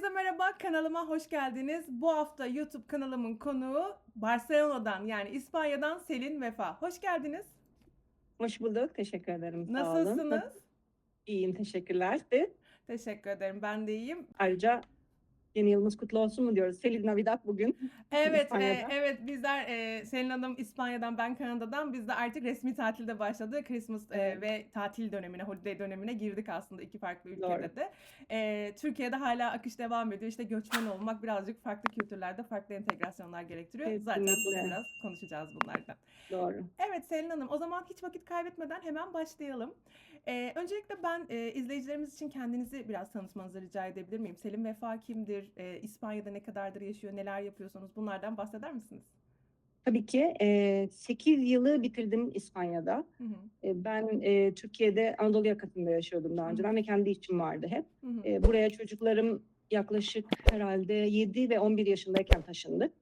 Herkese merhaba, kanalıma hoş geldiniz. Bu hafta YouTube kanalımın konuğu Barcelona'dan yani İspanya'dan Selin Vefa. Hoş geldiniz. Hoş bulduk. Teşekkür ederim. Sağ olun. Nasılsınız? İyiyim. Teşekkürler. Siz? Teşekkür ederim, ben de iyiyim. Ayrıca yeni yılınız kutlu olsun mu diyoruz. Feliz Navidad bugün. Evet, e, evet bizler e, Selin Hanım İspanya'dan, ben Kanada'dan. Biz de artık resmi tatilde başladı. Christmas e, ve tatil dönemine, holiday dönemine girdik aslında iki farklı ülkede Doğru. de. E, Türkiye'de hala akış devam ediyor. İşte göçmen olmak birazcık farklı kültürlerde farklı entegrasyonlar gerektiriyor. Zaten Kesinlikle. biraz konuşacağız bunlardan. Doğru. Evet Selin Hanım, o zaman hiç vakit kaybetmeden hemen başlayalım. Ee, öncelikle ben e, izleyicilerimiz için kendinizi biraz tanıtmanızı rica edebilir miyim? Selim Vefa kimdir? Ee, İspanya'da ne kadardır yaşıyor? Neler yapıyorsunuz? Bunlardan bahseder misiniz? Tabii ki e, 8 yılı bitirdim İspanya'da. Hı hı, E, ben e, Türkiye'de Anadolu yakasında yaşıyordum daha Hı hı. önceden ve kendi işim vardı hep. hı hı. E, buraya çocuklarım yaklaşık herhalde 7 ve 11 yaşındayken taşındık.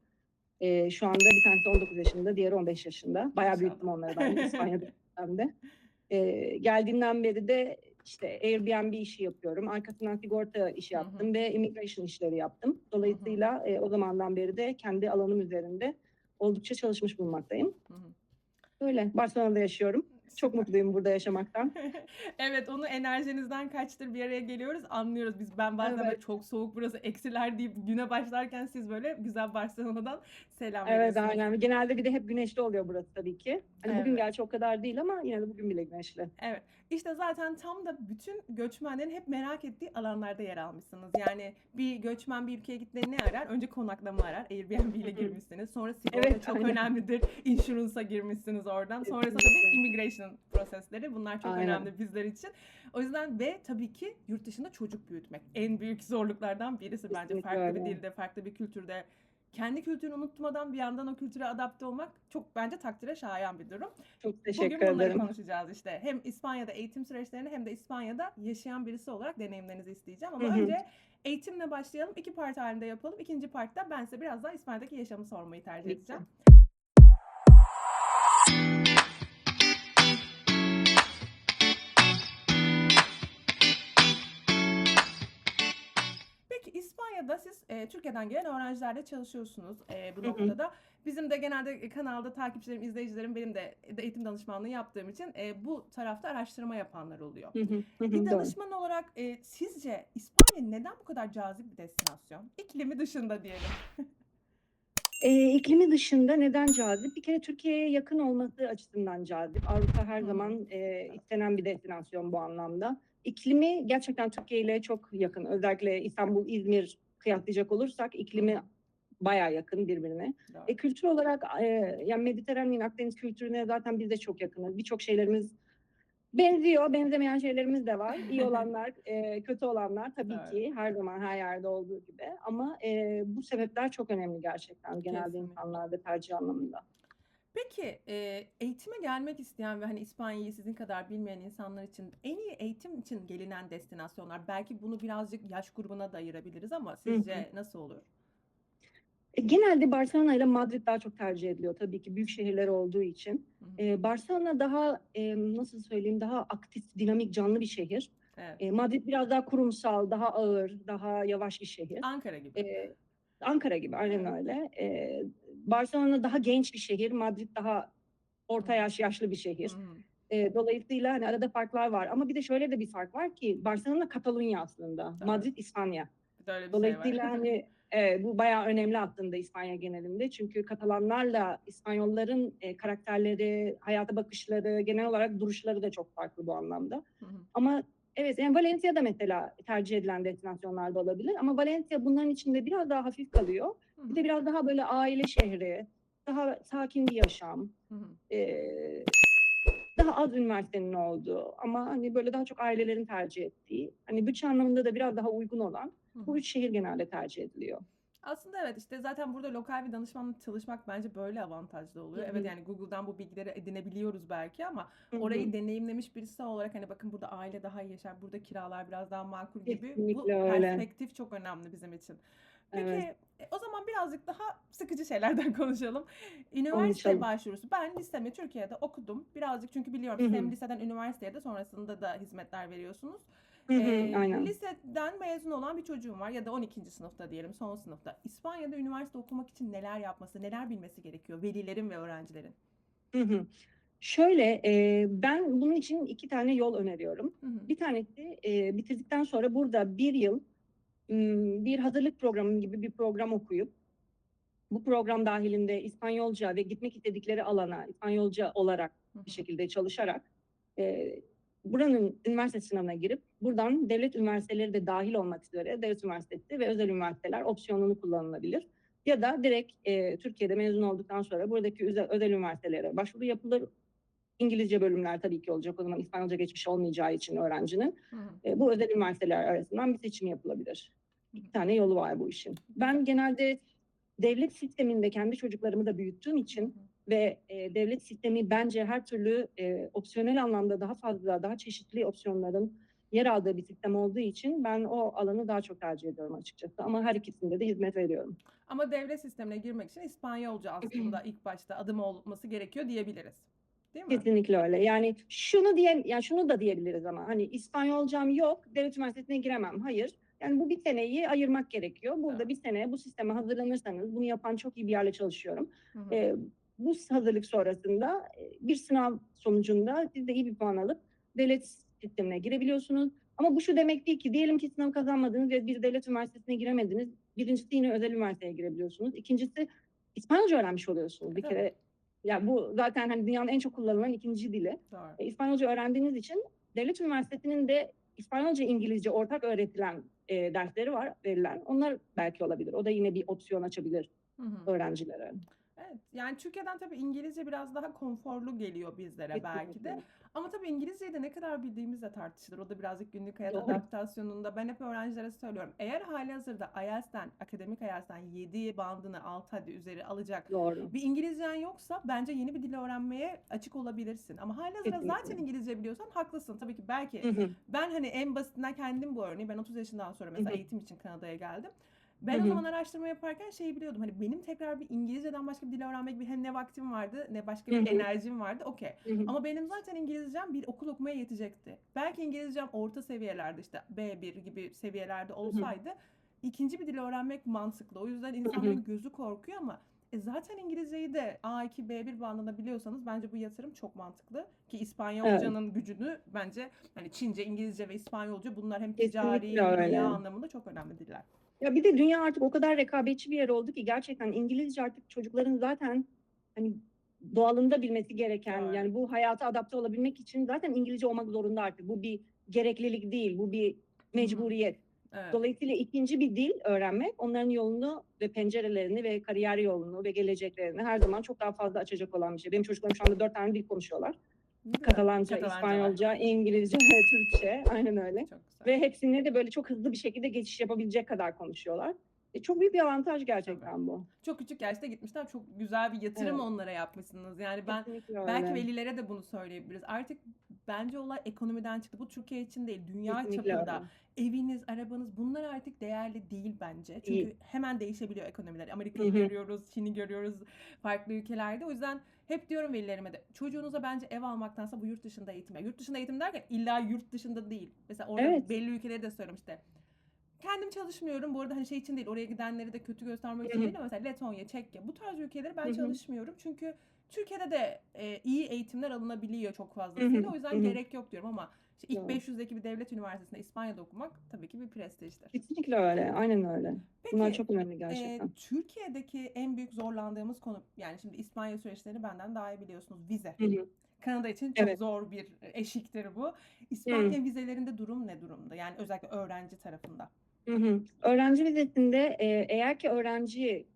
E, şu anda bir tanesi 19 yaşında, diğeri 15 yaşında. Bayağı büyüttüm onları ben İspanya'da. de. E, geldiğimden beri de işte Airbnb işi yapıyorum. Arkasından sigorta işi Hı hı. yaptım ve immigration işleri yaptım. Dolayısıyla e, o zamandan beri de kendi alanım üzerinde oldukça çalışmış bulunmaktayım. Hı hı. Böyle Barcelona'da yaşıyorum. Çok mutluyum burada yaşamaktan. Evet onu enerjinizden kaçtır bir araya geliyoruz anlıyoruz biz ben bazen Evet. çok soğuk burası eksiler deyip güne başlarken siz böyle güzel Barcelona'dan selam Evet veriyorsunuz. aynen. Genelde bir de hep güneşli oluyor burası tabii ki. Hani bugün Evet. gerçi o kadar değil ama yine de bugün bile güneşli. Evet. İşte zaten tam da bütün göçmenlerin hep merak ettiği alanlarda yer almışsınız. Yani bir göçmen bir ülkeye gittiğinde ne arar? Önce konaklama arar. Airbnb ile girmişsiniz. Sonra sigorta Evet, çok aynen. önemlidir. Insurance'a girmişsiniz oradan. Sonrasında Kesinlikle. tabii immigration prosesleri. Bunlar çok Aynen. önemli bizler için. O yüzden ve tabii ki yurt dışında çocuk büyütmek. En büyük zorluklardan birisi bence. Kesinlikle Farklı bir öyle. dilde, farklı bir kültürde. Kendi kültürünü unutmadan bir yandan o kültüre adapte olmak çok bence takdire şayan bir durum. Çok teşekkür Bugün bunları ederim. konuşacağız işte. Hem İspanya'da eğitim süreçlerini hem de İspanya'da yaşayan birisi olarak deneyimlerinizi isteyeceğim. Ama önce eğitimle başlayalım. İki part halinde yapalım. İkinci partta ben size biraz daha İspanya'daki yaşamı sormayı tercih edeceğim. Peki e, Türkiye'den gelen öğrencilerle çalışıyorsunuz e, bu noktada. Bizim de genelde kanalda takipçilerim, izleyicilerim benim de eğitim danışmanlığı yaptığım için e, bu tarafta araştırma yapanlar oluyor. Bir danışman olarak e, sizce İspanya neden bu kadar cazip bir destinasyon? İklimi dışında diyelim. Ee, iklimi dışında neden cazip? Bir kere Türkiye'ye yakın olması açısından cazip. Avrupa her zaman e, istenen bir destinasyon bu anlamda. İklimi gerçekten Türkiye ile çok yakın. Özellikle İstanbul, İzmir kıyaslayacak olursak iklimi bayağı yakın birbirine. Doğru. E, kültür olarak e, yani Mediterranean Akdeniz kültürüne zaten biz de çok yakınız. Birçok şeylerimiz benziyor, benzemeyen şeylerimiz de var. İyi olanlar, e, kötü olanlar tabii Evet. ki her zaman her yerde olduğu gibi. Ama e, bu sebepler çok önemli gerçekten genelde Kesinlikle. insanlarda tercih anlamında. Peki e, eğitime gelmek isteyen ve hani İspanya'yı sizin kadar bilmeyen insanlar için en iyi eğitim için gelinen destinasyonlar belki bunu birazcık yaş grubuna da ayırabiliriz ama sizce nasıl olur? E, genelde Barcelona ile Madrid daha çok tercih ediliyor tabii ki büyük şehirler olduğu için. Hı hı. E, Barcelona daha e, nasıl söyleyeyim daha aktif, dinamik, canlı bir şehir. Evet. E, Madrid biraz daha kurumsal, daha ağır, daha yavaş bir şehir. Ankara gibi. Ee, Ankara gibi aynen öyle. Ee, Barcelona daha genç bir şehir, Madrid daha orta yaş yaşlı bir şehir. Hı. Ee, dolayısıyla hani arada farklar var. Ama bir de şöyle de bir fark var ki Barcelona Katalunya aslında, Evet. Madrid İspanya. Öyle şey Dolayısıyla var. hani e, bu bayağı önemli aslında İspanya genelinde. Çünkü Katalanlarla İspanyolların e, karakterleri, hayata bakışları, genel olarak duruşları da çok farklı bu anlamda. Hı hı. Ama evet yani Valencia da mesela tercih edilen destinasyonlarda olabilir. Ama Valencia bunların içinde biraz daha hafif kalıyor. Bir de biraz daha böyle aile şehri, daha sakin bir yaşam, eee, daha az üniversitenin olduğu ama hani böyle daha çok ailelerin tercih ettiği, hani bütçe anlamında da biraz daha uygun olan bu üç şehir genelde tercih ediliyor. Aslında evet işte zaten burada lokal bir danışmanla çalışmak bence böyle avantajlı oluyor. Hı Evet yani Google'dan bu bilgileri edinebiliyoruz belki ama Hı hı. orayı deneyimlemiş birisi olarak hani bakın burada aile daha iyi yaşar, burada kiralar biraz daha makul gibi bu Kesinlikle öyle. perspektif çok önemli bizim için. Peki Evet. e, o zaman birazcık daha sıkıcı şeylerden konuşalım. Üniversite Konuşalım. başvurusu. Ben listemi Türkiye'de okudum. Birazcık çünkü biliyorum Hı siz hı. hem liseden üniversiteye de sonrasında da hizmetler veriyorsunuz. Hı hı, aynen. liseden mezun olan bir çocuğum var ya da 12. sınıfta diyelim son sınıfta. İspanya'da üniversite okumak için neler yapması, neler bilmesi gerekiyor velilerin ve öğrencilerin? Hı hı. Şöyle, e, ben bunun için iki tane yol öneriyorum. Hı hı. Bir tanesi e, bitirdikten sonra burada bir yıl bir hazırlık programı gibi bir program okuyup bu program dahilinde İspanyolca ve gitmek istedikleri alana İspanyolca olarak bir şekilde çalışarak e, buranın üniversite sınavına girip buradan devlet üniversiteleri de dahil olmak üzere devlet üniversitesi ve özel üniversiteler opsiyonunu kullanılabilir. Ya da direkt e, Türkiye'de mezun olduktan sonra buradaki özel, özel üniversitelere başvuru yapılır. İngilizce bölümler tabii ki olacak o zaman İspanyolca geçmiş olmayacağı için öğrencinin. Hı. E, bu özel üniversiteler arasından bir seçim yapılabilir. İki tane yolu var bu işin. Ben genelde devlet sisteminde kendi çocuklarımı da büyüttüğüm için ve e, devlet sistemi bence her türlü e, opsiyonel anlamda daha fazla, daha çeşitli opsiyonların yer aldığı bir sistem olduğu için ben o alanı daha çok tercih ediyorum açıkçası. Ama her ikisinde de hizmet veriyorum. Ama devlet sistemine girmek için İspanyolca aslında ilk başta adım olması gerekiyor diyebiliriz. Değil mi? Kesinlikle öyle. Yani şunu diye, yani şunu da diyebiliriz ama hani İspanyolcam yok, devlet üniversitesine giremem. Hayır. Yani bu bir seneyi ayırmak gerekiyor. Burada Tamam. bir sene bu sisteme hazırlanırsanız, bunu yapan çok iyi bir yerle çalışıyorum. Hı hı. E, bu hazırlık sonrasında e, bir sınav sonucunda siz de iyi bir puan alıp devlet sistemine girebiliyorsunuz. Ama bu şu demek değil ki diyelim ki sınav kazanmadınız ve bir devlet üniversitesine giremediniz. Birincisi yine özel üniversiteye girebiliyorsunuz. İkincisi İspanyolca öğrenmiş oluyorsunuz bir kere. Ya bu zaten hani dünyanın en çok kullanılan ikinci dili. Doğru. E, İspanyolca öğrendiğiniz için devlet üniversitesinin de İspanyolca, İngilizce ortak öğretilen e, dersleri var, verilen. Onlar belki olabilir. O da yine bir opsiyon açabilir Hı hı. öğrencilere. Evet. Yani Türkiye'den tabii İngilizce biraz daha konforlu geliyor bizlere belki de. Kesinlikle. Ama tabii İngilizceyi de ne kadar bildiğimiz de tartışılır. O da birazcık günlük hayat Doğru. adaptasyonunda. Ben hep öğrencilere söylüyorum. Eğer halihazırda IELTS'ten, akademik IELTS'ten 7 bandını 6 hadi üzeri alacak Doğru. bir İngilizcen yoksa bence yeni bir dil öğrenmeye açık olabilirsin. Ama halihazırda Kesinlikle. zaten İngilizce biliyorsan haklısın. Tabii ki belki Hı hı. ben hani en basitinden kendim bu örneği ben 30 yaşından sonra mesela Hı hı. eğitim için Kanada'ya geldim. Ben Hı o zaman araştırma yaparken şeyi biliyordum. Hani benim tekrar bir İngilizceden başka bir dil öğrenmek bir hem ne vaktim vardı ne başka bir Hı hı. enerjim vardı. Okey. Ama benim zaten İngilizcem bir okul okumaya yetecekti. Belki İngilizcem orta seviyelerde işte B1 gibi seviyelerde olsaydı ikinci bir dil öğrenmek mantıklı. O yüzden insanların gözü korkuyor ama e zaten İngilizceyi de A2, B1 bandında biliyorsanız bence bu yatırım çok mantıklı. Ki İspanyolcanın gücünü bence hani Çince, İngilizce ve İspanyolca bunlar hem ticari, dünya anlamında çok önemli diller. Ya bir de dünya artık o kadar rekabetçi bir yer oldu ki gerçekten İngilizce artık çocukların zaten hani doğalında bilmesi gereken Doğru. yani bu hayata adapte olabilmek için zaten İngilizce olmak zorunda artık. Bu bir gereklilik değil, bu bir mecburiyet. Evet. Dolayısıyla ikinci bir dil öğrenmek onların yolunu ve pencerelerini ve kariyer yolunu ve geleceklerini her zaman çok daha fazla açacak olan bir şey. Benim çocuklarım şu anda dört tane dil konuşuyorlar. Katalanca, Katalanca var. İspanyolca, İngilizce ve Türkçe. Aynen öyle. Ve hepsine de böyle çok hızlı bir şekilde geçiş yapabilecek kadar konuşuyorlar. E, çok büyük bir avantaj gerçekten bu. Çok küçük yaşta gitmişler. Çok güzel bir yatırım Evet. onlara yapmışsınız. Yani ben Kesinlikle belki öyle. velilere de bunu söyleyebiliriz. Artık bence olay ekonomiden çıktı. Bu Türkiye için değil, dünya Kesinlikle çapında. öyle. Eviniz, arabanız bunlar artık değerli değil bence. Çünkü Değil. hemen değişebiliyor ekonomiler. Amerika'yı görüyoruz, Çin'i görüyoruz farklı ülkelerde. O yüzden hep diyorum velilerime de çocuğunuza bence ev almaktansa bu yurt dışında eğitim. Yurt dışında eğitim derken illa yurt dışında değil. Mesela orada Evet. belli ülkeleri de söylüyorum işte. Kendim çalışmıyorum. Bu arada hani şey için değil. Oraya gidenleri de kötü göstermek için Hı hı. değil ama mesela Letonya, Çekya bu tarz ülkeleri ben Hı hı. çalışmıyorum. Çünkü Türkiye'de de e, iyi eğitimler alınabiliyor çok fazlasıyla. O yüzden Hı hı. gerek yok diyorum ama işte ilk Doğru. 500'deki bir devlet üniversitesinde İspanya'da okumak tabii ki bir prestijdir. Kesinlikle öyle. Aynen öyle. Bunlar Peki çok önemli e, gerçekten. Türkiye'deki en büyük zorlandığımız konu yani şimdi İspanya süreçlerini benden daha iyi biliyorsunuz vize. Hı hı. Kanada için çok Evet. zor bir eşiktir bu. İspanya vizelerinde durum ne durumda? Yani özellikle öğrenci tarafında. Hı hı. Öğrenci vizesinde eğer ki öğrenci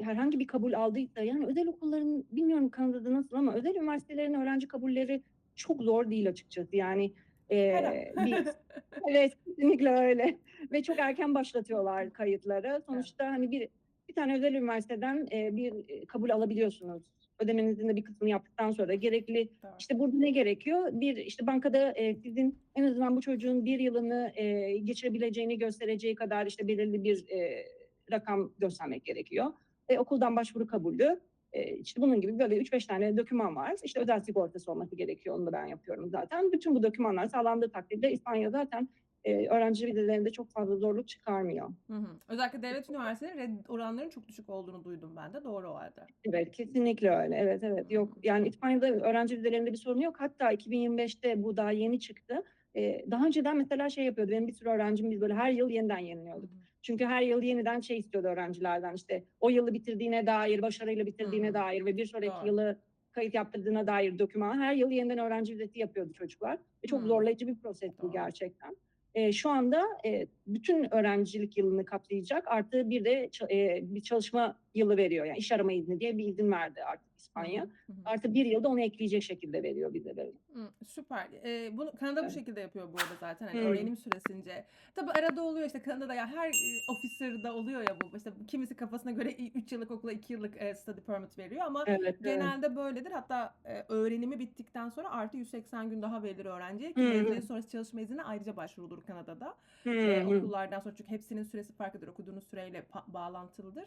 herhangi bir kabul aldıysa yani özel okulların bilmiyorum Kanada'da nasıl ama özel üniversitelerin öğrenci kabulleri çok zor değil açıkçası. Yani e, bir Evet, kesinlikle öyle. Ve çok erken başlatıyorlar kayıtları. Sonuçta hani bir tane özel üniversiteden e, bir e, kabul alabiliyorsunuz. Ödemenizin de bir kısmını yaptıktan sonra gerekli Doğru. işte burada ne gerekiyor? Bir işte bankada e, sizin en azından bu çocuğun bir yılını e, geçirebileceğini göstereceği kadar işte belirli bir e, rakam göstermek gerekiyor. E, okuldan başvuru kabulü. E, işte bunun gibi böyle 3-5 tane doküman var. İşte özel sigortası olması gerekiyor. Onu da ben yapıyorum zaten. Bütün bu dokümanlar sağlandığı takdirde İspanya zaten e, öğrenci vizelerinde çok fazla zorluk çıkarmıyor. Hı hı. Özellikle devlet üniversiteleri red oranlarının çok düşük olduğunu duydum ben de. Doğru o halde. Evet, kesinlikle öyle. Evet, evet. Yok, yani İspanya'da öğrenci vizelerinde bir sorun yok. Hatta 2025'te bu daha yeni çıktı. Ee, daha önceden mesela şey yapıyordu. Benim bir sürü öğrencim biz böyle her yıl yeniden yeniliyorduk. Çünkü her yıl yeniden şey istiyordu öğrencilerden işte o yılı bitirdiğine dair, başarıyla bitirdiğine Hı hı. dair ve bir sonraki Doğru. yılı kayıt yaptırdığına dair doküman. Her yıl yeniden öğrenci vizesi yapıyordu çocuklar. Ve çok Hı. zorlayıcı bir proses bu Doğru. gerçekten. Ee, şu anda e, bütün öğrencilik yılını kapsayacak artı bir de e, bir çalışma yılı veriyor. Yani iş arama izni diye bir izin verdi artık İspanya. Hı hı. Artı bir yılda onu ekleyecek şekilde veriyor vizeleri. Hı, süper. Ee, bunu Kanada bu Evet. şekilde yapıyor bu arada zaten. Hani öğrenim süresince. Tabii arada oluyor işte Kanada'da ya her officer'da oluyor ya bu. İşte kimisi kafasına göre 3 yıllık okula 2 yıllık e, study permit veriyor ama Evet, evet. genelde böyledir. Hatta e, öğrenimi bittikten sonra artı 180 gün daha verilir öğrenciye ki mezuniyet sonrası çalışma iznine ayrıca başvurulur Kanada'da. E, okullardan sonra çünkü hepsinin süresi farklıdır. Okuduğunuz süreyle bağlantılıdır.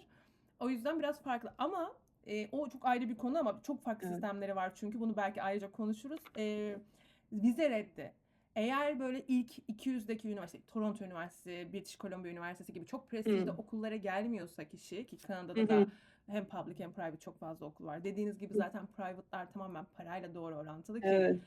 O yüzden biraz farklı ama e, o çok ayrı bir konu ama çok farklı Evet. sistemleri var çünkü bunu belki ayrıca konuşuruz. E, vize reddi. Eğer böyle ilk 200'deki üniversite, Toronto Üniversitesi, British Columbia Üniversitesi gibi çok prestijli okullara gelmiyorsa kişi ki Kanada'da da hem public hem private çok fazla okul var. Dediğiniz gibi zaten private'lar tamamen parayla doğru orantılı ki Evet.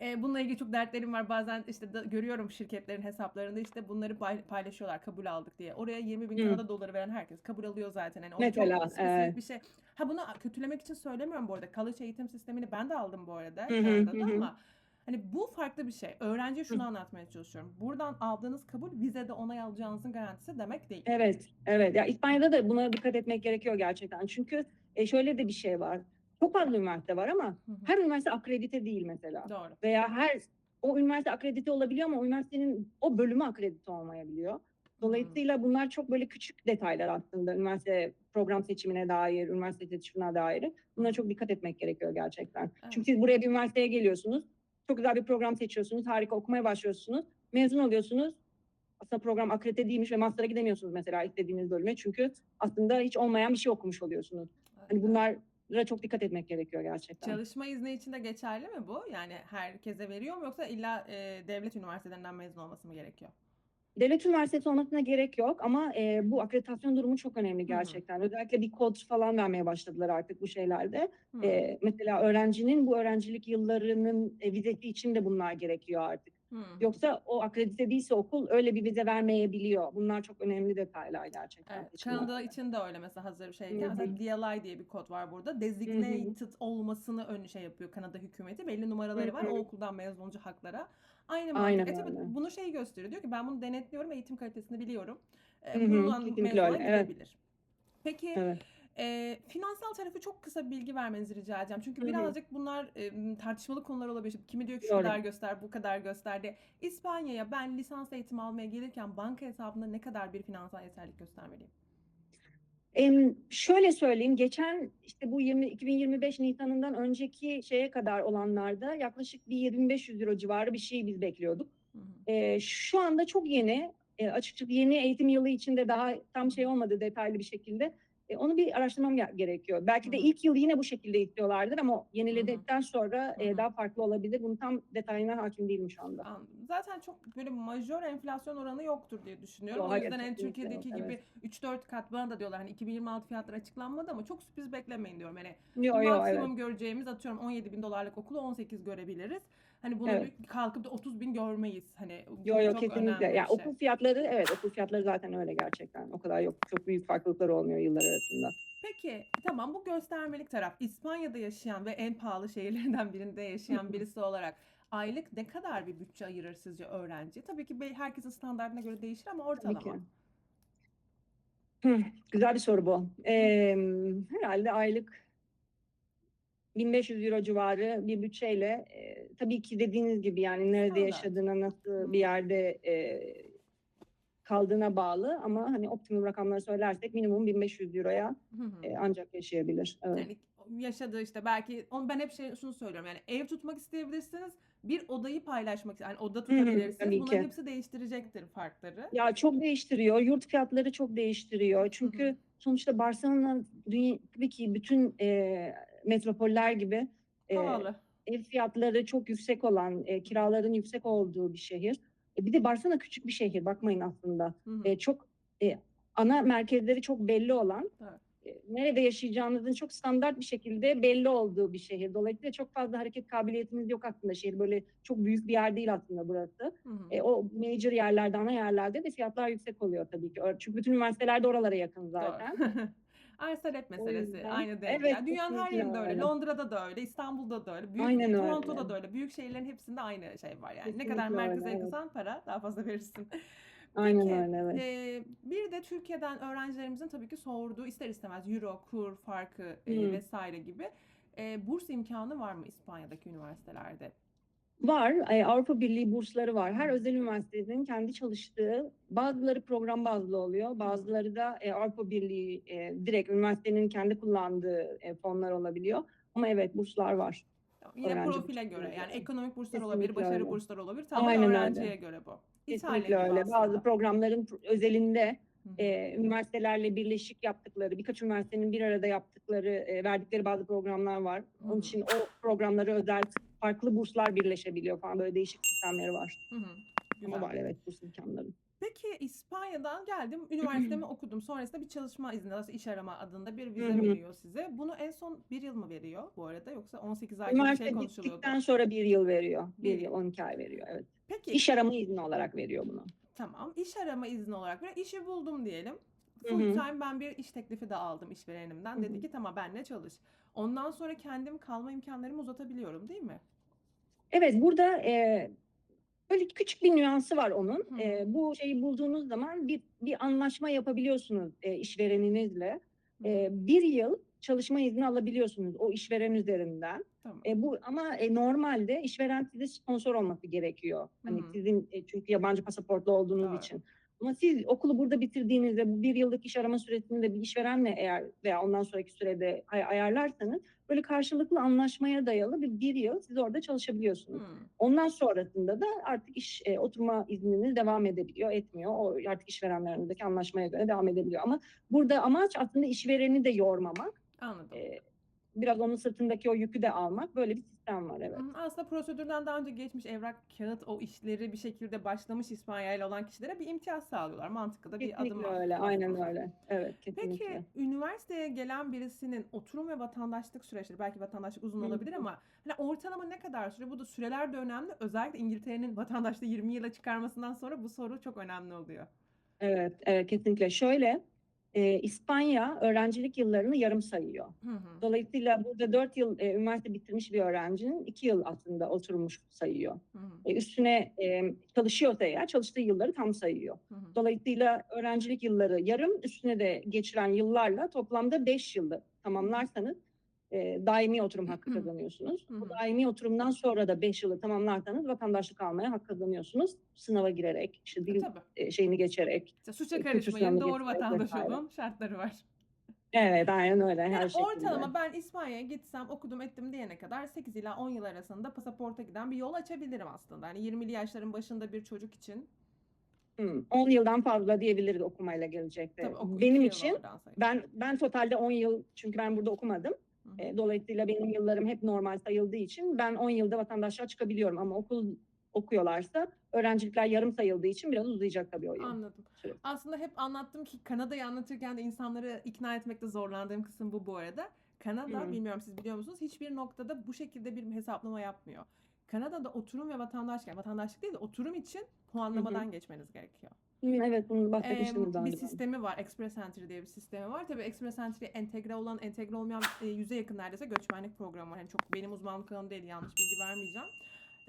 e, bununla ilgili çok dertlerim var. Bazen işte da, görüyorum şirketlerin hesaplarında işte bunları pay- paylaşıyorlar kabul aldık diye. Oraya 20 bin. Kanada doları veren herkes kabul alıyor zaten. Yani o Mesela, çok spesifik evet. bir şey. Ha bunu kötülemek için söylemiyorum bu arada. College eğitim sistemini ben de aldım bu arada Hı ama hani bu farklı bir şey. Öğrenciye şunu anlatmaya çalışıyorum. Buradan aldığınız kabul vizede onay alacağınızın garantisi demek değil. Evet, evet. Ya İspanya'da da buna dikkat etmek gerekiyor gerçekten. Çünkü e, şöyle de bir şey var. Çok fazla üniversite var ama Hı hı. her üniversite akredite değil mesela. Doğru. Veya her o üniversite akredite olabiliyor ama üniversitenin o bölümü akredite olmayabiliyor. Dolayısıyla bunlar çok böyle küçük detaylar aslında üniversite program seçimine dair, üniversite seçimine dair. Bunlara çok dikkat etmek gerekiyor gerçekten. Evet. Çünkü siz buraya bir üniversiteye geliyorsunuz. Çok güzel bir program seçiyorsunuz. Harika okumaya başlıyorsunuz. Mezun oluyorsunuz. Aslında program akredite değilmiş ve master'a gidemiyorsunuz mesela istediğiniz bölüme. Çünkü aslında hiç olmayan bir şey okumuş oluyorsunuz. Hani Evet. bunlara çok dikkat etmek gerekiyor gerçekten. Çalışma izni için de geçerli mi bu? Yani herkese veriyor mu yoksa illa e, devlet üniversitelerinden mezun olması mı gerekiyor? Devlet üniversitesi olmasına gerek yok ama e, bu akreditasyon durumu çok önemli hı. gerçekten. Özellikle bir kod falan vermeye başladılar artık bu şeylerde. Hı. E, mesela öğrencinin bu öğrencilik yıllarının e, vizesi için de bunlar gerekiyor artık. Hı. Yoksa o akredite değilse okul öyle bir vize vermeyebiliyor. Bunlar çok önemli detaylar gerçekten. Evet, Kanada için de öyle mesela hazır hı. Mesela DLI diye bir kod var burada. Designated olmasını ön şey yapıyor Kanada hükümeti. Belli numaraları var. Hı hı. O okuldan mezun olunca haklara. Aynı Aynen mantık. E tabii bunu şey gösteriyor. Diyor ki ben bunu denetliyorum. Eğitim kalitesini biliyorum. E, Hı hı, bundan kesinlikle mezun olan öyle, evet. Peki Evet. E, finansal tarafı çok kısa bilgi vermenizi rica edeceğim. Çünkü Hı hı. birazcık bunlar e, tartışmalı konular olabilir. Şimdi Kimi diyor ki şu Doğru. kadar göster, bu kadar göster diye. İspanya'ya ben lisans eğitimi almaya gelirken banka hesabında ne kadar bir finansal yeterlik göstermeliyim? Em, şöyle söyleyeyim, geçen işte bu 20, 2025 Nisan'ından önceki şeye kadar olanlarda yaklaşık bir 7500 euro civarı bir şey biz bekliyorduk. Hı hı. Şu anda çok yeni, e, açıkçası yeni eğitim yılı içinde daha tam şey olmadı detaylı bir şekilde. E, onu bir araştırmam ge- gerekiyor. Belki de ilk yıl yine bu şekilde istiyorlardır ama yeniledikten sonra e, daha farklı olabilir. Bunun tam detayına hakim değilim şu anda. Zaten çok böyle majör enflasyon oranı yoktur diye düşünüyorum. Yok, o yüzden en kesinlikle Türkiye'deki yok, gibi evet. 3-4 kat bana da diyorlar hani 2026 fiyatları açıklanmadı ama çok sürpriz beklemeyin diyorum. Hani Yo, yo, evet. maksimum göreceğimiz atıyorum 17 bin dolarlık okulu 18 görebiliriz. Hani bunu Evet. kalkıp da 30 bin görmeyiz. Hani Yo çok, yo çok kesinlikle. Ya bir şey. okul fiyatları evet okul fiyatları zaten öyle gerçekten. O kadar yok. Çok büyük farklılıklar olmuyor yıllar arasında. Peki tamam bu göstermelik taraf İspanya'da yaşayan ve en pahalı şehirlerinden birinde yaşayan birisi olarak aylık ne kadar bir bütçe ayırır sizce öğrenci? Tabii ki herkesin standartına göre değişir ama Tabii ortalama. ki. Hı, güzel bir soru bu. Ee, herhalde aylık 1500 euro civarı bir bütçeyle e, tabii ki dediğiniz gibi yani nerede Standart. yaşadığına nasıl Hı. bir yerde e, kaldığına bağlı ama hani optimum rakamları söylersek minimum 1500 euroya Hı hı. e, ancak yaşayabilir. Evet. Yani yaşadığı işte belki onu ben hep şey şunu söylüyorum yani ev tutmak isteyebilirsiniz bir odayı paylaşmak yani oda hı, tutabilirsiniz tabii bunların hepsi değiştirecektir farkları. Ya çok değiştiriyor. Yurt fiyatları çok değiştiriyor. Çünkü hı. sonuçta Barcelona dünya, tabii ki bütün e, metropoller gibi e, Pahalı. ev fiyatları çok yüksek olan, e, kiraların yüksek olduğu bir şehir. E, bir de Barcelona küçük bir şehir bakmayın aslında. Hı hı. E, çok e, ana merkezleri çok belli olan, Evet. e, nerede yaşayacağınızın çok standart bir şekilde belli olduğu bir şehir. Dolayısıyla çok fazla hareket kabiliyetiniz yok aslında şehir. Böyle çok büyük bir yer değil aslında burası. Hı hı. E, o major yerlerde, ana yerlerde de fiyatlar yüksek oluyor tabii ki. Çünkü bütün üniversiteler de oralara yakın zaten. Arz talep meselesi yüzden- aynı denge. Evet, Yani dünyanın her kesinlikle yerinde öyle. öyle. Londra'da da öyle, İstanbul'da da öyle, büyük Aynen öyle. Toronto'da da öyle. Büyük şehirlerin hepsinde aynı şey var yani. Ne kadar Kesinlikle merkeze öyle, evet. yakınsan para daha fazla verirsin. Aynen Peki, öyle evet. Ee, bir de Türkiye'den öğrencilerimizin tabii ki sorduğu ister istemez euro, kur farkı e, vesaire gibi e, burs imkanı var mı İspanya'daki üniversitelerde? Var, e, Avrupa Birliği bursları var. Her özel üniversitenin kendi çalıştığı, bazıları program bazlı oluyor, bazıları da e, Avrupa Birliği e, direkt üniversitenin kendi kullandığı fonlar olabiliyor. Ama evet burslar var. Yine Öğrenci profile göre yani ekonomik burslar olabilir, başarı öyle. bursları olabilir. Tamamen Aynen öyle. öğrenciye göre bu. İtalya Kesinlikle gibi öyle. aslında. Bazı programların pro- özelinde. E, üniversitelerle birleşik yaptıkları, birkaç üniversitenin bir arada yaptıkları, e, verdikleri bazı programlar var. Onun için o programları özel farklı burslar birleşebiliyor falan böyle değişik sistemleri var. Hı hı. Ama var evet burs imkanları. Peki İspanya'dan geldim, üniversitemi okudum. Sonrasında bir çalışma izni, aslında iş arama adında bir vize veriyor size. Bunu en son bir yıl mı veriyor bu arada yoksa 18 ay gibi bir Üniversite şey konuşuluyordu. bittikten sonra bir yıl veriyor. Bir yıl, 12 ay veriyor evet. Peki İş arama izni olarak veriyor bunu. Tamam, iş arama izni olarak bir işi buldum diyelim. Full hı. time ben bir iş teklifi de aldım işverenimden. Hı Dedi ki tamam benle çalış. Ondan sonra kendim kalma imkanlarımı uzatabiliyorum değil mi? Evet burada e, böyle küçük bir nüansı var onun. Hı. E, bu şeyi bulduğunuz zaman bir, bir anlaşma yapabiliyorsunuz e, işvereninizle. Hı. E, bir yıl çalışma izni alabiliyorsunuz o işveren üzerinden. Tamam. E, bu ama e, normalde işveren size sponsor olması gerekiyor. Hani Hı hı. sizin e, çünkü yabancı pasaportlu olduğunuz Doğru. için. Ama siz okulu burada bitirdiğinizde bu bir yıllık iş arama süresinde bir işverenle eğer veya ondan sonraki sürede ay- ayarlarsanız böyle karşılıklı anlaşmaya dayalı bir, bir yıl siz orada çalışabiliyorsunuz. Hı. Ondan sonrasında da artık iş e, oturma izniniz devam edebiliyor, etmiyor. O artık işverenlerinizdeki anlaşmaya göre devam edebiliyor. Ama burada amaç aslında işvereni de yormamak. Anladım. E, biraz onun sırtındaki o yükü de almak. Böyle bir sistem var evet. Aslında prosedürden daha önce geçmiş evrak, kağıt o işleri bir şekilde başlamış İspanya ile olan kişilere bir imtiyaz sağlıyorlar. Mantıklı da bir adım. Kesinlikle var öyle, aynen öyle. Evet, kesinlikle. Peki üniversiteye gelen birisinin oturum ve vatandaşlık süreçleri belki vatandaşlık uzun olabilir ama hani ortalama ne kadar süre? Bu da süreler de önemli. Özellikle İngiltere'nin vatandaşlığı 20 yıla çıkarmasından sonra bu soru çok önemli oluyor. Evet, evet kesinlikle. Şöyle, e, İspanya öğrencilik yıllarını yarım sayıyor. Hı hı. Dolayısıyla burada 4 yıl e, üniversite bitirmiş bir öğrencinin 2 yıl aslında oturmuş sayıyor. Hı hı. E, üstüne e, çalışıyorsa eğer çalıştığı yılları tam sayıyor. Hı hı. Dolayısıyla öğrencilik yılları yarım, üstüne de geçiren yıllarla toplamda 5 yılı tamamlarsanız e, daimi oturum hakkı kazanıyorsunuz. Hı hı. Bu daimi oturumdan sonra da 5 yılı tamamlarsanız vatandaşlık almaya hak kazanıyorsunuz. Sınava girerek, işte E, dil tabii. e, şeyini geçerek. İşte suça kültür karışmayın, doğru vatandaş olun şartları var. Evet, aynen öyle her Yani şekilde. ortalama ben İspanya'ya gitsem okudum ettim diyene kadar 8 ila 10 yıl arasında pasaporta giden bir yol açabilirim aslında. Hani 20'li yaşların başında bir çocuk için. Hı, 10 yıldan fazla diyebiliriz okumayla gelecekte. Tabii oku, Benim için ben ben totalde 10 yıl çünkü ben burada okumadım. E, dolayısıyla benim yıllarım hep normal sayıldığı için ben 10 yılda vatandaşlığa çıkabiliyorum ama okul okuyorlarsa öğrencilikler yarım sayıldığı için biraz uzayacak tabii o yıl. Anladım. Süre. Aslında hep anlattım ki Kanada'yı anlatırken de insanları ikna etmekte zorlandığım kısım bu bu arada. Kanada, Hı. bilmiyorum siz biliyor musunuz, hiçbir noktada bu şekilde bir hesaplama yapmıyor. Kanada'da oturum ve vatandaşlık, yani vatandaşlık değil de oturum için puanlamadan geçmeniz gerekiyor. Evet bunu Ee, bahsetmiştiniz daha bir sistemi var. Express Entry diye bir sistemi var. Tabii Express Entry entegre olan, entegre olmayan e, yüze yakın neredeyse göçmenlik programı var. Yani çok benim uzmanlık alanım değil. Yanlış bilgi vermeyeceğim.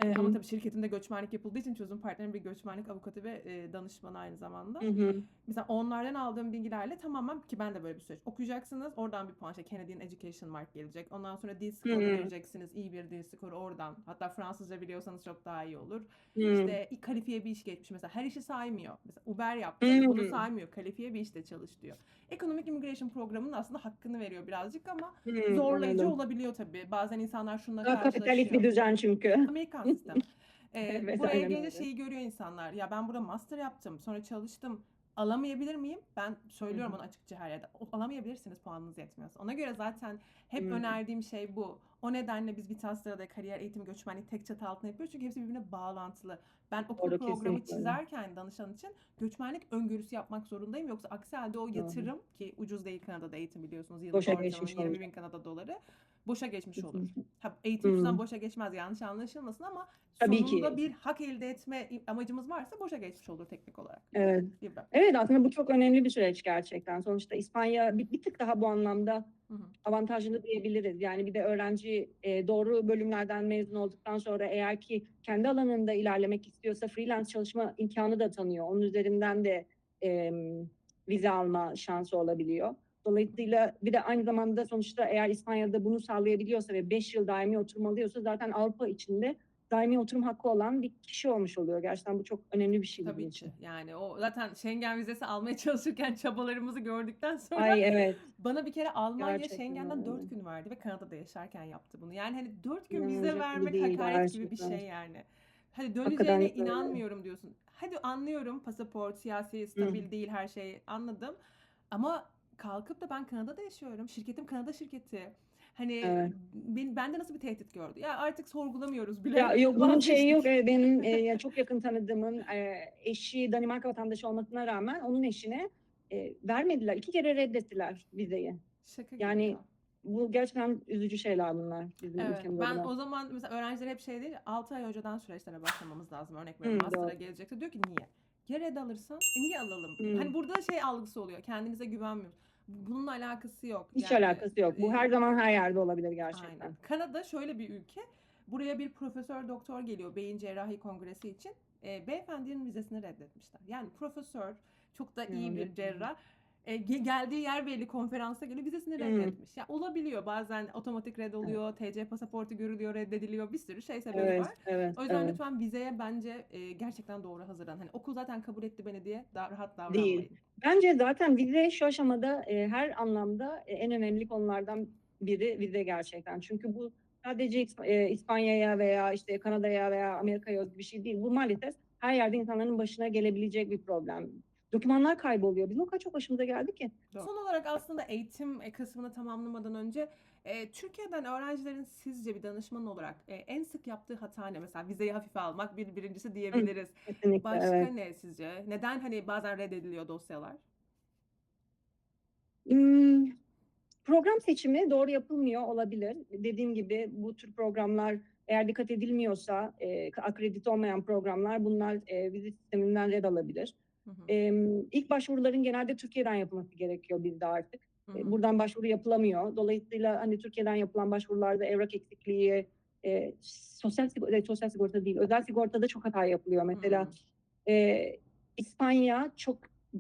Hı hı. ama tabii şirketimde göçmenlik yapıldığı için çözüm partnerim bir göçmenlik avukatı ve e, danışmanı aynı zamanda. Hı hı. Mesela onlardan aldığım bilgilerle tamamen ki ben de böyle bir süreç okuyacaksınız. Oradan bir puan şey Canadian Education Mark gelecek. Ondan sonra dil skoru Hı. vereceksiniz. İyi bir dil skoru oradan. Hatta Fransızca biliyorsanız çok daha iyi olur. Hı. İşte kalifiye bir iş geçmiş mesela her işi saymıyor. Mesela Uber yaptı Hmm. bunu saymıyor. Kalifiye bir işte çalış diyor. Ekonomik immigration programının aslında hakkını veriyor birazcık ama Hı, zorlayıcı anladım. olabiliyor tabii. Bazen insanlar şununla Daha kapitalist bir düzen çünkü. Amerikan sistem. Ee, Evet, buraya gelince öyle. şeyi görüyor insanlar. Ya ben burada master yaptım, sonra çalıştım. Alamayabilir miyim? Ben söylüyorum Hı hı. onu açıkça her yerde. Alamayabilirsiniz puanınız yetmiyorsa. Ona göre zaten hep Hı hı. önerdiğim şey bu. O nedenle biz Vitas'ta da kariyer eğitimi göçmenlik tek çatı altında yapıyoruz. Çünkü hepsi birbirine bağlantılı. Ben okul Doğru, programı kesinlikle çizerken danışan için göçmenlik öngörüsü yapmak zorundayım. Yoksa aksi halde o Doğru. yatırım ki ucuz değil Kanada'da eğitim biliyorsunuz. Yıllık Boşa geçmiş 20 olacak. bin Kanada doları. Boşa geçmiş olur. Ha, eğitim Hmm. boşa geçmez yanlış anlaşılmasın ama Tabii ki. sonunda bir hak elde etme amacımız varsa boşa geçmiş olur teknik olarak. Evet. Gibi. Evet aslında bu çok önemli bir süreç gerçekten. Sonuçta İspanya bir, bir tık daha bu anlamda Hı hı. diyebiliriz. Yani bir de öğrenci e, doğru bölümlerden mezun olduktan sonra eğer ki kendi alanında ilerlemek istiyorsa freelance çalışma imkanı da tanıyor. Onun üzerinden de e, vize alma şansı olabiliyor. Dolayısıyla bir de aynı zamanda sonuçta eğer İspanya'da bunu sağlayabiliyorsa ve 5 yıl daimi oturum alıyorsa zaten Avrupa içinde daimi oturum hakkı olan bir kişi olmuş oluyor. Gerçekten bu çok önemli bir şey Tabii için. ki. Yani o zaten Schengen vizesi almaya çalışırken çabalarımızı gördükten sonra Ay evet. bana bir kere Almanya Gerçekten Schengen'den öyle. 4 gün verdi ve Kanada'da yaşarken yaptı bunu. Yani hani 4 gün İnanılacak vize vermek değil hakaret gibi bir gerçekten. şey yani. Hadi döneceğine öyle. inanmıyorum diyorsun. Hadi anlıyorum pasaport, siyasi, stabil değil her şey anladım. Ama kalkıp da ben Kanada'da yaşıyorum. Şirketim Kanada şirketi. Hani Evet. ben, bende nasıl bir tehdit gördü? Ya artık sorgulamıyoruz bile. Ya yok bunun şeyi yok. Benim e, çok yakın tanıdığımın e, eşi Danimarka vatandaşı olmasına rağmen onun eşine e, vermediler. İki kere reddettiler vizeyi. Şaka gibi Yani ya. Bu gerçekten üzücü şeyler bunlar bizim Evet, ülkemizde. ben o zaman mesela öğrenciler hep şey değil, 6 ay önceden süreçlere başlamamız lazım. Örnek veriyorum master'a doğru. gelecekse diyor ki niye? Ya red alırsan, e niye alalım? Hı. Hani burada şey algısı oluyor, kendinize güvenmiyoruz. Bununla alakası yok. Hiç Yani, alakası yok. Bu e, her zaman her yerde olabilir gerçekten. Aynen. Kanada şöyle bir ülke. Buraya bir profesör doktor geliyor beyin cerrahi kongresi için. E, beyefendinin vizesini reddetmişler. Yani profesör çok da iyi bir cerrah. E, ge- geldiği yer belli konferansa göre vizesini reddetmiş. Ya olabiliyor bazen otomatik red oluyor, TC pasaportu görülüyor, reddediliyor. Bir sürü şey sebebi Evet, var. evet, O yüzden evet. lütfen vizeye bence e, gerçekten doğru hazırlan. Hani okul zaten kabul etti beni diye daha rahat davranmayın. Değil. Bence zaten vize şu aşamada e, her anlamda e, en önemli konulardan biri vize gerçekten. Çünkü bu sadece e, İspanya'ya veya işte Kanada'ya veya Amerika'ya özgü bir şey değil. Bu maalesef her yerde insanların başına gelebilecek bir problem. Dokümanlar kayboluyor. Bizim o kadar çok başımıza geldi ki. Son olarak aslında eğitim e, kısmını tamamlamadan önce e, Türkiye'den öğrencilerin sizce bir danışman olarak e, en sık yaptığı hata ne? Mesela vizeyi hafife almak bir birincisi diyebiliriz. Kesinlikle Başka evet. ne sizce? Neden hani bazen reddediliyor dosyalar? Hmm, program seçimi doğru yapılmıyor olabilir. Dediğim gibi bu tür programlar eğer dikkat edilmiyorsa e, akredite olmayan programlar bunlar e, vize sisteminden red alabilir. Hı hı, E, ilk başvuruların genelde Türkiye'den yapılması gerekiyor bizde artık. hı hı. Buradan başvuru yapılamıyor. Dolayısıyla hani Türkiye'den yapılan başvurularda evrak eksikliği, e, sosyal sigorta, sosyal sigorta değil, özel sigortada çok hata yapılıyor. Mesela Hı. e, İspanya çok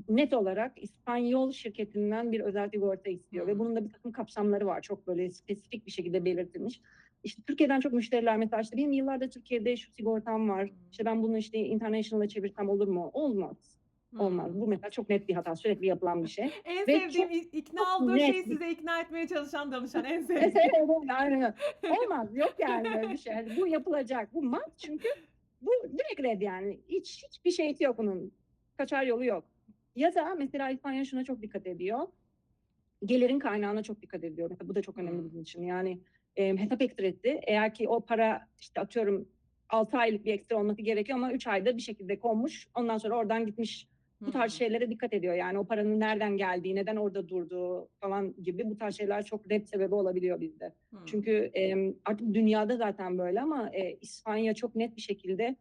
net olarak İspanyol şirketinden bir özel sigorta istiyor Hmm. ve bunun da bir takım kapsamları var. Çok böyle spesifik bir şekilde belirtilmiş. İşte Türkiye'den çok müşteriler mesela işte benim yıllardır Türkiye'de şu sigortam var. İşte ben bunu işte international'a çevirsem olur mu? Olmaz. Olmaz. Hı. Bu mesela çok net bir hata. Sürekli yapılan bir şey. En Ve sevdiğim çok- ikna çok olduğu net şey bir- size ikna etmeye çalışan danışan en sevdiğim. Aynen. Olmaz. Yok yani böyle bir şey. Yani bu yapılacak. Bu mat çünkü bu direkt red yani. Hiç hiçbir şeysi yok bunun. Kaçar yolu yok. Ya da mesela İspanya şuna çok dikkat ediyor. Gelirin kaynağına çok dikkat ediyor. Mesela bu da çok önemli Hmm. bizim için. Yani e, hesap ekstresi eğer ki o para işte atıyorum 6 aylık bir ekstra olması gerekiyor ama 3 ayda bir şekilde konmuş. Ondan sonra oradan gitmiş bu tarz Hı. şeylere dikkat ediyor. Yani o paranın nereden geldiği, neden orada durduğu falan gibi bu tarz şeyler çok red sebebi olabiliyor bizde. Hı. Çünkü e, artık dünyada zaten böyle ama e, İspanya çok net bir şekilde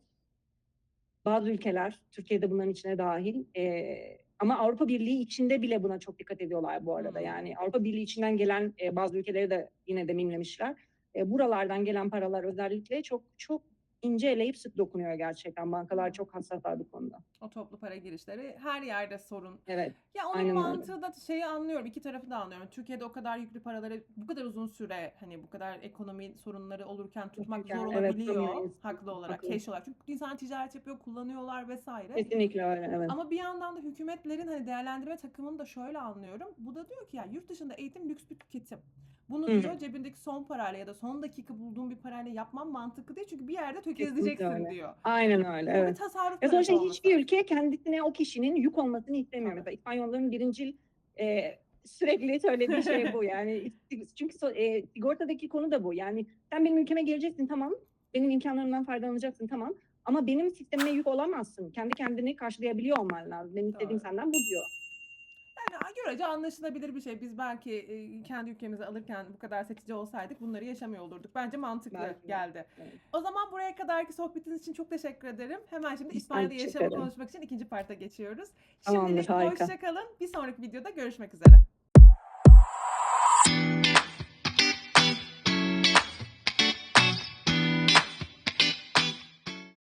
bazı ülkeler, Türkiye'de bunların içine dahil e, ama Avrupa Birliği içinde bile buna çok dikkat ediyorlar bu arada. Hmm. Yani Avrupa Birliği içinden gelen e, bazı ülkeleri de yine de mimlemişler. E, buralardan gelen paralar özellikle çok çok ince eleyip sık dokunuyor gerçekten. Bankalar çok hassaslar bu konuda. O toplu para girişleri her yerde sorun. Evet. Ya onun Aynen öyle. mantığı da şeyi anlıyorum. iki tarafı da anlıyorum. Türkiye'de o kadar yüklü paraları bu kadar uzun süre hani bu kadar ekonomi sorunları olurken tutmak Yokken, zor evet, olabiliyor. tutamayız. haklı olarak, Haklı. cash olarak. Çünkü insan ticaret yapıyor, kullanıyorlar vesaire. Kesinlikle öyle. Evet. Ama bir yandan da hükümetlerin hani değerlendirme takımını da şöyle anlıyorum. Bu da diyor ki ya yurt dışında eğitim lüks bir tüketim. Bunu Hı hı. diyor cebindeki son parayla ya da son dakika bulduğun bir parayla yapman mantıklı değil. Çünkü bir yerde tökezleyeceksin öyle. diyor. Aynen öyle. Evet. tasarruf Ya sonuçta olması hiçbir ülke kendisine o kişinin yük olmasını istemiyor. Mesela İspanyolların birincil e, sürekli söylediği şey bu yani çünkü so- e, sigortadaki konu da bu yani sen benim ülkeme geleceksin tamam benim imkanlarımdan faydalanacaksın tamam ama benim sistemime yük olamazsın kendi kendini karşılayabiliyor olman lazım benim istediğim senden bu diyor. Görece anlaşılabilir bir şey. Biz belki e, kendi ülkemizi alırken bu kadar seçici olsaydık bunları yaşamıyor olurduk. Bence mantıklı Belki geldi. Evet. O zaman buraya kadarki sohbetiniz için çok teşekkür ederim. Hemen şimdi İspanya'da yaşamı konuşmak için ikinci parta geçiyoruz. Tamamdır, Şimdilik harika. hoşça kalın. Bir sonraki videoda görüşmek üzere.